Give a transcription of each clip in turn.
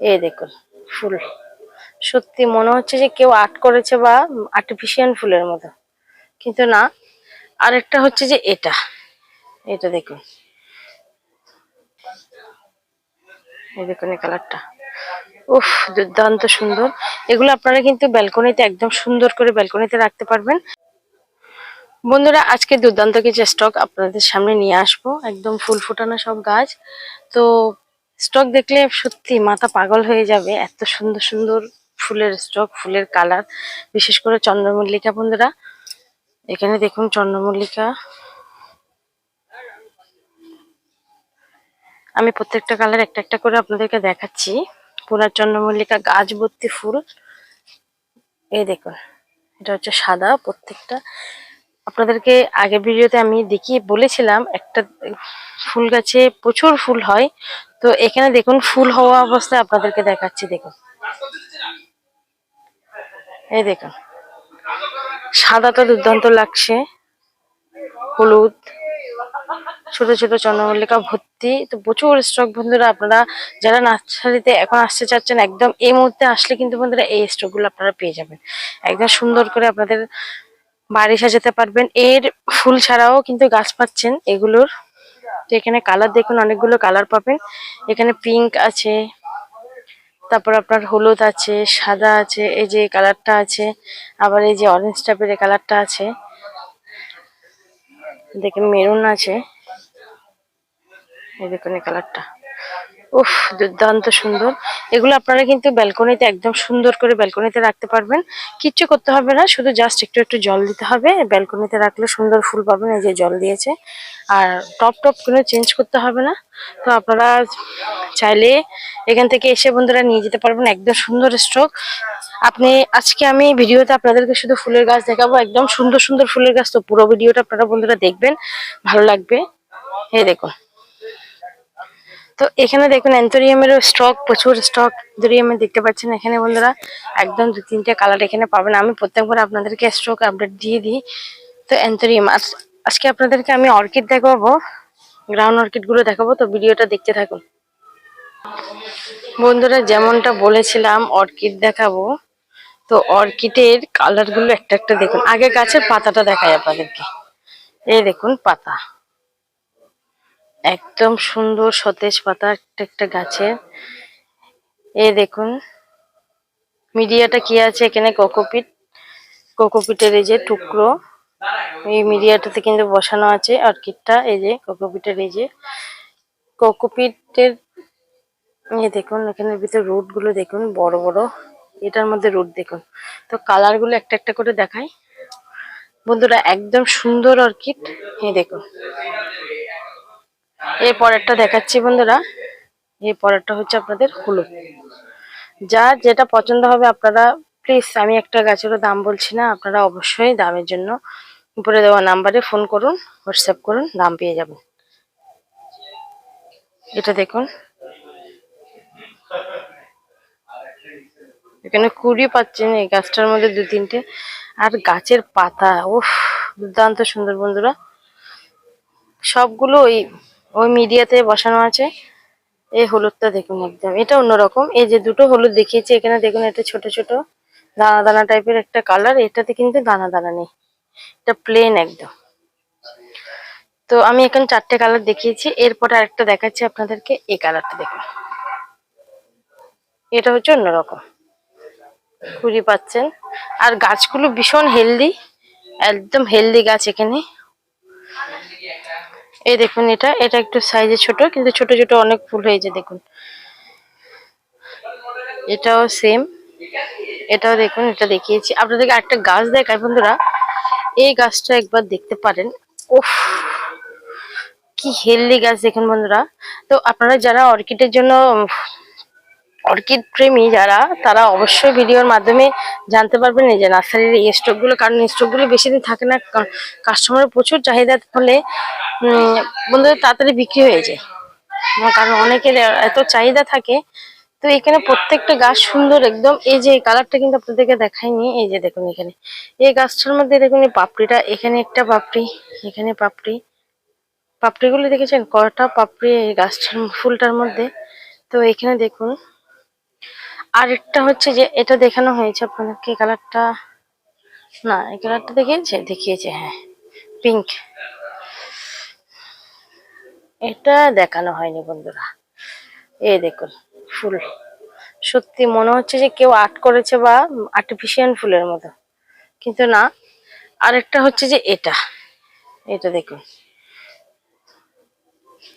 এই দেখুন, ফুল। সত্যি মনে হচ্ছে যে কেউ আর্ট করেছে বা আর্টিফিশিয়াল ফুলের মতো। কিন্তু না, আরেকটা হচ্ছে যে এটা। এটা দেখুন। এই দেখুন এই কালারটা। উফ, দুর্দান্ত সুন্দর। এগুলো আপনারা কিন্তু ব্যালকনিতে একদম সুন্দর করে ব্যালকনিতে রাখতে পারবেন। বন্ধুরা, আজকে দুর্দান্ত কিছু স্টক আপনাদের সামনে নিয়ে আসব। একদম ফুল ফোটানো সব গাছ। তো স্টক দেখলে সত্যি মাথা পাগল হয়ে যাবে। এত সুন্দর সুন্দর ফুলের স্টক, ফুলের কালার। বিশেষ করে চন্দ্রমল্লিকা বন্ধুরা। এখানে দেখুন চন্দ্রমল্লিকা। আমি প্রত্যেকটা কালার একটা একটা করে আপনাদেরকে দেখাচ্ছি। পুরা চন্দ্রমল্লিকা গাছ ভর্তি ফুল। এই দেখুন, এটা হচ্ছে সাদা প্রত্যেকটা। আপনাদেরকে আগের ভিডিওতে আমি দেখিয়ে বলেছিলাম, একটা ফুল গাছে প্রচুর ফুল হয়। তো এখানে দেখুন, ফুল হওয়া অবস্থায় আপনাদেরকে দেখাচ্ছি, দেখুন। এই দেখুন, সাদাটা দুর্দান্ত লাগছে, হলুদ, ছোট ছোট চন্দ্রমল্লিকা ভর্তি। তো প্রচুর স্টক বন্ধুরা, আপনারা যারা নার্সারিতে এখন আসতে চাচ্ছেন, একদম এই মুহূর্তে আসলে কিন্তু বন্ধুরা এই স্টকগুলো আপনারা পেয়ে যাবেন। একদম সুন্দর করে আপনাদের বাড়ি সাজাতে পারবেন। এর ফুল ছাড়াও কিন্তু গাছ পাচ্ছেন এগুলোর। তো এখানে কালার দেখুন, অনেকগুলো কালার পাবেন। এখানে পিঙ্ক আছে, তারপর আপনার হলুদ আছে, সাদা আছে, এই যে কালারটা আছে, আবার এই যে অরেঞ্জ টাইপের কালারটা আছে। দেখেন, মেরুন আছে। এই দেখুন এই কালারটা। উফ, দুর্দান্ত সুন্দর। এগুলো আপনারা কিন্তু ব্যালকনিতে একদম সুন্দর করে ব্যালকনিতে রাখতে পারবেন। কিচ্ছু করতে হবে না, শুধু জাস্ট একটু একটু জল দিতে হবে। ব্যালকনিতে রাখলে সুন্দর ফুল পাবেন, এই যে জল দিয়েছে। আর টপ টপ কোনো চেঞ্জ করতে হবে না। তো আপনারা চাইলে এখান থেকে এসে বন্ধুরা নিয়ে যেতে পারবেন, একদম সুন্দর স্ট্রোক আপনি, আজকে আমি ভিডিওতে আপনাদেরকে শুধু ফুলের গাছ দেখাবো, একদম সুন্দর সুন্দর ফুলের গাছ। তো পুরো ভিডিওটা আপনারা বন্ধুরা দেখবেন, ভালো লাগবে। এই দেখুন। তো এখানে দেখুন অ্যান্থোরিয়ামেরও স্টক প্রচুর স্টক অ্যান্থোরিয়ামে দেখতে পাচ্ছেন। এখানে বন্ধুরা একদম দু, তিনটে কালার এখানে পাবেন। আমি প্রত্যেকবার আপনাদেরকে স্টক আপডেট দিয়ে দিই। তো অ্যান্থোরিয়াম আজকে আপনাদেরকে আমি অর্কিড দেখাবো গ্রাউন্ড অর্কিডগুলো দেখাবো। তো ভিডিওটা দেখতে থাকুন। বন্ধুরা যেমনটা বলেছিলাম অর্কিড দেখাবো। তো অর্কিডের কালারগুলো একটা একটা দেখুন। আগে গাছের পাতাটা দেখাই আপনাদেরকে। এই দেখুন পাতা। একদম সুন্দর সতেজ পাতা একটা একটা গাছের এ দেখুন, মিডিয়াটা কি আছে এখানে? কোকোপিট। কোকোপিটের এই যে টুকরো, এই মিডিয়াটাতে কিন্তু বসানো আছে অর্কিডটা, এই যে কোকোপিটের এই যে কোকোপিটের এই দেখুন এখানে ভিতরে রুটগুলো দেখুন, বড় বড়। এটার মধ্যে রুট দেখুন। তো কালারগুলো একটা একটা করে দেখাই। বন্ধুরা, একদম সুন্দর অর্কিড। এই দেখুন। এই পরেরটা দেখাচ্ছি বন্ধুরা। এই পরেরটা হচ্ছে আপনাদের হলুদ। যার যেটা পছন্দ হবে আপনারা প্লিজ আমি একটা গাছেরও দাম বলছি না, আপনারা অবশ্যই দামের জন্য উপরে দেওয়া নাম্বারে ফোন করুন, হোয়াটসঅ্যাপ করুন, দাম পেয়ে যাবেন। এটা দেখুন। এখানে কুড়ি পাচ্ছেন এই গাছটার মধ্যে দু তিনটে। আর গাছের পাতা, উফ, দুর্দান্ত সুন্দর বন্ধুরা। সবগুলো ওই ওই মিডিয়াতে বসানো আছে। এই হলুদটা দেখুন একদম। এটা অন্যরকম। এই যে দুটো হলুদ দেখিয়েছি এখানে, দেখুন এটা ছোট ছোট। দানা দানা টাইপের একটা কালার এটাতে কিন্তু দানা দানা নেই। এটা প্লেন একদম। তো আমি এখন চারটে কালার দেখিয়েছি। এরপরে আরেকটা দেখাচ্ছি আপনাদেরকে। এই কালারটা দেখুন। এটা হচ্ছে অন্যরকম। কুড়ি পাচ্ছেন। আর গাছগুলো ভীষণ হেলদি একদম হেলদি গাছ এখানে। এই দেখুন এটা এটা একটু সাইজে ছোট, কিন্তু ছোট ছোট অনেক ফুল হয়েছে, দেখুন। এটাও সেম এটাও দেখুন, এটা দেখিয়েছি। আপনাদেরকে একটা গাছ দেখায় বন্ধুরা। এই গাছটা একবার দেখতে পারেন। ওফ কি হেলদি গাছ দেখুন, বন্ধুরা। তো আপনারা যারা অর্কিডের জন্য অর্কিড প্রেমী যারা, তারা অবশ্যই ভিডিওর মাধ্যমে জানতে পারবেন এই যে নার্সারির এই স্টকগুলো, কারণ স্টকগুলো বেশি দিন থাকে না কাস্টমারের প্রচুর চাহিদার ফলে বন্ধুদের তাড়াতাড়ি বিক্রি হয়ে যায়। কারণ অনেকের এত চাহিদা থাকে, তো এখানে প্রত্যেকটা গাছ সুন্দর একদম, এই যে কালারটা কিন্তু আপনাদেরকে দেখাইনি, এই যে দেখুন এখানে। এই গাছটার মধ্যে দেখুন এই পাপড়িটা, এখানে একটা পাপড়ি, এখানে পাপড়ি। পাপড়িগুলো দেখেছেন? কটা পাপড়ি এই গাছটার, ফুলটার মধ্যে। তো এখানে দেখুন আরেকটা হচ্ছে যে, এটা দেখানো হয়েছে আপনাদেরকে কালারটা না, এই কালারটা দেখিয়েছে? দেখিয়েছে হ্যাঁ। পিঙ্ক এটা দেখানো হয়নি বন্ধুরা। এই দেখুন, ফুল। সত্যি মনে হচ্ছে যে কেউ আর্ট করেছে বা আর্টিফিশিয়াল ফুলের মতো। কিন্তু না, আরেকটা হচ্ছে যে এটা। এটা দেখুন।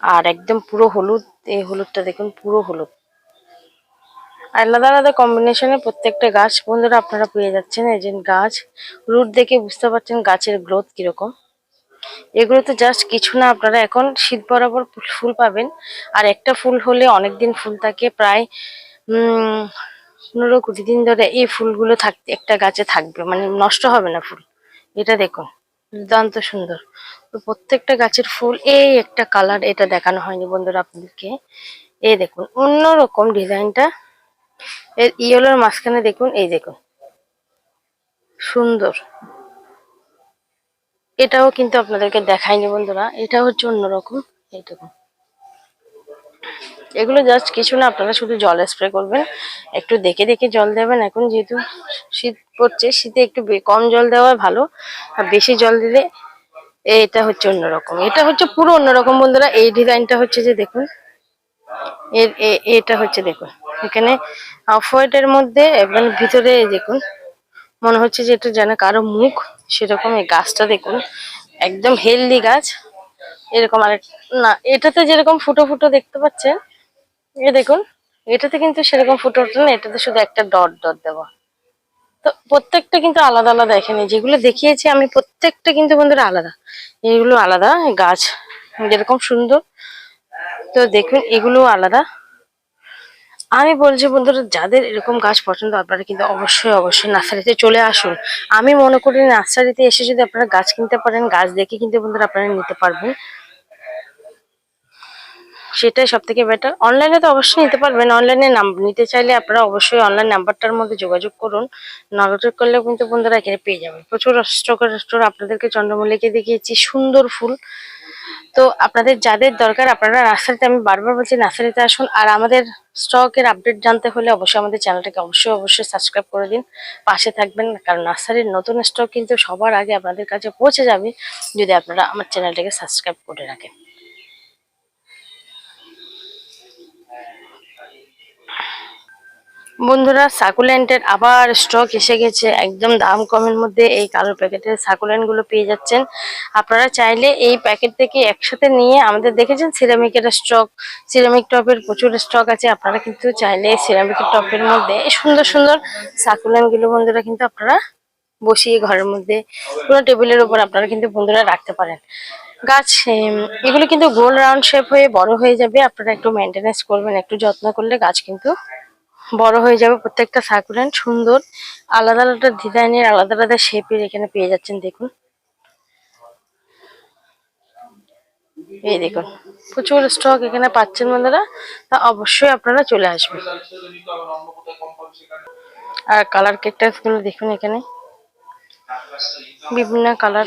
আর একদম পুরো হলুদ, এই হলুদটা দেখুন, পুরো হলুদ। আলাদা আলাদা কম্বিনেশনে প্রত্যেকটা গাছ বন্ধুরা আপনারা পেয়ে যাচ্ছেন, এই যে গাছ। রুট দেখে বুঝতে পারছেন গাছের গ্রোথ কীরকম। এগুলো তো জাস্ট কিছু না, আপনারা এখন শীত বরাবর ফুল পাবেন। আর একটা ফুল হলে অনেক দিন ফুল থাকে, প্রায় পনেরো কুড়ি দিন ধরে এই ফুলগুলো থাকতে একটা গাছে থাকবে। মানে নষ্ট হবে না ফুল। এটা দেখুন, দুর্দান্ত সুন্দর। তো প্রত্যেকটা গাছের ফুল, এই একটা কালার এটা দেখানো হয়নি বন্ধুরা আপনাদেরকে। এই দেখুন, অন্যরকম ডিজাইনটা এর ইয়েলোর মাঝখানে দেখুন, এই দেখুন। সুন্দর। এটাও কিন্তু আপনাদেরকে দেখায়নি বন্ধুরা এটা হচ্ছে অন্যরকম, এই দেখুন। এগুলো জাস্ট কিছু না, আপনারা শুধু জল স্প্রে করবেন, একটু দেখে দেখে জল দেবেন। এখন যেহেতু শীত পড়ছে, শীতে একটু কম জল দেওয়া ভালো, আর বেশি জল দিলে এটা হচ্ছে অন্যরকম। এটা হচ্ছে পুরো অন্যরকম বন্ধুরা, এই ডিজাইনটা হচ্ছে যে দেখুন, এর এটা হচ্ছে দেখুন। এখানে অফ হোয়াইটের মধ্যে এবং ভিতরে দেখুন, মনে হচ্ছে যে এটা যেন কারও মুখ, সেরকম এই গাছটা দেখুন, একদম হেলদি গাছ। এরকম আর না, এটাতে যেরকম ফুটো ফুটো দেখতে পাচ্ছেন এ দেখুন, এটাতে কিন্তু সেরকম ফুটো ফুটো না এটাতে শুধু একটা ডট ডট দেওয়া। তো প্রত্যেকটা কিন্তু আলাদা আলাদা এখানে যেগুলো দেখিয়েছি আমি, প্রত্যেকটা কিন্তু বন্ধুরা আলাদা। এগুলো আলাদা গাছ যেরকম সুন্দর। তো দেখুন এগুলো আলাদা। আমি বলছি বন্ধুরা, যাদের এরকম গাছ পছন্দ, আপনারা কিন্তু অবশ্যই অবশ্যই নার্সারিতে চলে আসুন। আমি মনে করি নার্সারিতে এসে যদি আপনারা গাছ কিনতে পারেন, গাছ দেখে কিন্তু বন্ধুরা আপনারা নিতে পারবেন। সেটাই সব থেকে বেটার অনলাইনে তো অবশ্যই নিতে পারবেন। অনলাইনে নিতে চাইলে আপনারা অবশ্যই অনলাইন নাম্বারটার মধ্যে যোগাযোগ করুন। যোগাযোগ করলে কিন্তু বন্ধুরা এখানে পেয়ে যাবেন। প্রচুর স্টকের স্টোর আপনাদেরকে চন্দ্রমল্লিকে দেখিয়েছি। সুন্দর ফুল। তো আপনাদের যাদের দরকার, আপনারা নার্সারিতে আমি বারবার বলছি নার্সারিতে আসুন। আর আমাদের স্টকের আপডেট জানতে হলে অবশ্যই আমাদের চ্যানেলটাকে অবশ্যই অবশ্যই সাবস্ক্রাইব করে দিন, পাশে থাকবেন। কারণ নার্সারির নতুন স্টক কিন্তু সবার আগে আপনাদের কাছে পৌঁছে যাবে যদি আপনারা আমার চ্যানেলটাকে সাবস্ক্রাইব করে রাখেন। বন্ধুরা, সাকুলেন্টের আবার স্টক এসে গেছে। একদম দাম কমের মধ্যে এই কালো প্যাকেটের সাকুলেন্টগুলো পেয়ে যাচ্ছেন। আপনারা চাইলে এই প্যাকেট থেকে একসাথে নিয়ে আমাদের দেখেছেন সিরামিকের স্টক সিরামিক টপের প্রচুর স্টক আছে। আপনারা কিন্তু চাইলে সিরামিকের টপের মধ্যে সুন্দর সুন্দর সাকুলেন্টগুলো বন্ধুরা কিন্তু আপনারা বসিয়ে ঘরের মধ্যে কোনো টেবিলের উপর আপনারা কিন্তু বন্ধুরা রাখতে পারেন। গাছ এগুলো কিন্তু গোল রাউন্ড শেপ হয়ে বড় হয়ে যাবে। আপনারা একটু মেনটেনেন্স করবেন, একটু যত্ন করলে গাছ কিন্তু বড় হয়ে যাবে প্রত্যেকটা সাকুলেন্ট সুন্দর। আলাদা আলাদা ডিজাইনের, আলাদা আলাদা শেপের এখানে পেয়ে যাচ্ছেন, দেখুন। এই দেখুন, প্রচুর স্টক এখানে পাচ্ছেন বন্ধুরা, তা অবশ্যই আপনারা চলে আসবেন। আর কালার কেকটাসগুলো দেখুন এখানে। বিভিন্ন কালার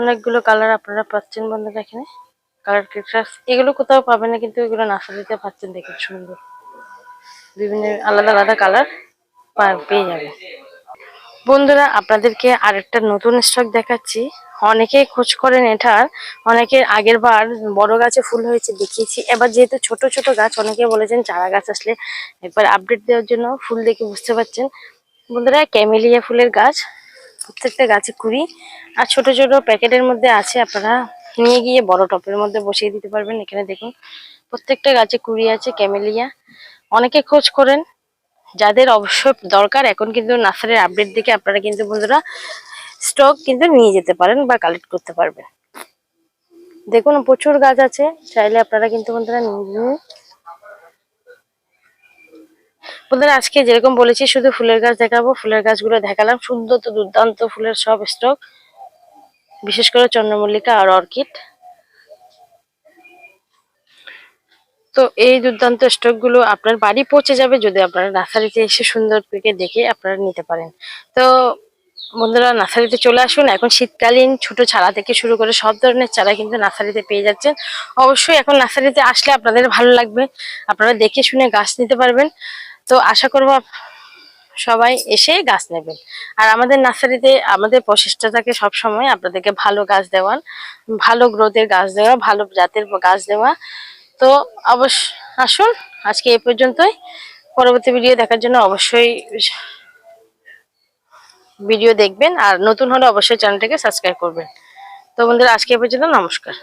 অনেকগুলো কালার আপনারা পাচ্ছেন বন্ধুরা এখানে। কালার কেকটাস এগুলো কোথাও পাবেন না, কিন্তু এগুলো নার্সারিতে পাচ্ছেন, দেখুন, সুন্দর। বিভিন্ন আলাদা আলাদা কালার পেয়ে যাবে। বন্ধুরা, আপনাদেরকে আরেকটা নতুন স্টক দেখাচ্ছি। অনেকেই খোঁজ করেন এটার। অনেকের আগের বার বড় গাছে ফুল হয়েছে দেখিয়েছি। এবার যেহেতু ছোট ছোট গাছ, অনেকে বলেছেন চারা গাছ আসলে একবার আপডেট দেওয়ার জন্য ফুল দেখে বুঝতে পারছেন। বন্ধুরা, ক্যামেলিয়া ফুলের গাছ, প্রত্যেকটা গাছে কুড়ি। আর ছোট ছোট প্যাকেটের মধ্যে আছে, আপনারা নিয়ে গিয়ে বড় টপের মধ্যে বসিয়ে দিতে পারবেন। এখানে দেখুন, প্রত্যেকটা গাছে কুড়ি আছে ক্যামেলিয়া। অনেকে খোঁজ করেন, যাদের অবশ্যই দরকার, এখন কিন্তু নার্সারির আপডেট দেখে আপনারা কিন্তু বন্ধুরা স্টক কিন্তু নিয়ে যেতে পারেন বা কালেক্ট করতে পারবেন দেখুন, প্রচুর গাছ আছে, চাইলে আপনারা কিন্তু বন্ধুরা। বন্ধুরা, আজকে যেরকম বলেছি, শুধু ফুলের গাছ দেখাবো, ফুলের গাছগুলো দেখালাম, সুন্দর তো দুর্দান্ত ফুলের সব স্টক বিশেষ করে চন্দ্রমল্লিকা আর অর্কিড তো এই দুর্দান্ত স্টকগুলো আপনার বাড়ি পৌঁছে যাবে যদি আপনারা নার্সারিতে এসে সুন্দর থেকে দেখে আপনারা নিতে পারেন। তো বন্ধুরা, নার্সারিতে চলে আসুন। এখন শীতকালীন ছোট চারা থেকে শুরু করে সব ধরনের চারা কিন্তু নার্সারিতে পেয়ে যাচ্ছেন। অবশ্যই এখন নার্সারিতে আসলে আপনাদের ভালো লাগবে। আপনারা দেখে শুনে গাছ নিতে পারবেন। তো আশা করব সবাই এসে গাছ নেবেন। আর আমাদের নার্সারিতে, আমাদের প্রচেষ্টা থাকে সবসময় আপনাদেরকে ভালো গাছ দেওয়ার, ভালো গ্রোথের গাছ দেওয়া, ভালো জাতের গাছ দেওয়া। তো অবশ্য আসুন, আজকে এ পর্যন্তই। পরবর্তী ভিডিও দেখার জন্য অবশ্যই ভিডিও দেখবেন, আর নতুন হলে অবশ্যই চ্যানেলটাকে সাবস্ক্রাইব করবেন। তো বন্ধুরা, আজকে এ পর্যন্ত, নমস্কার।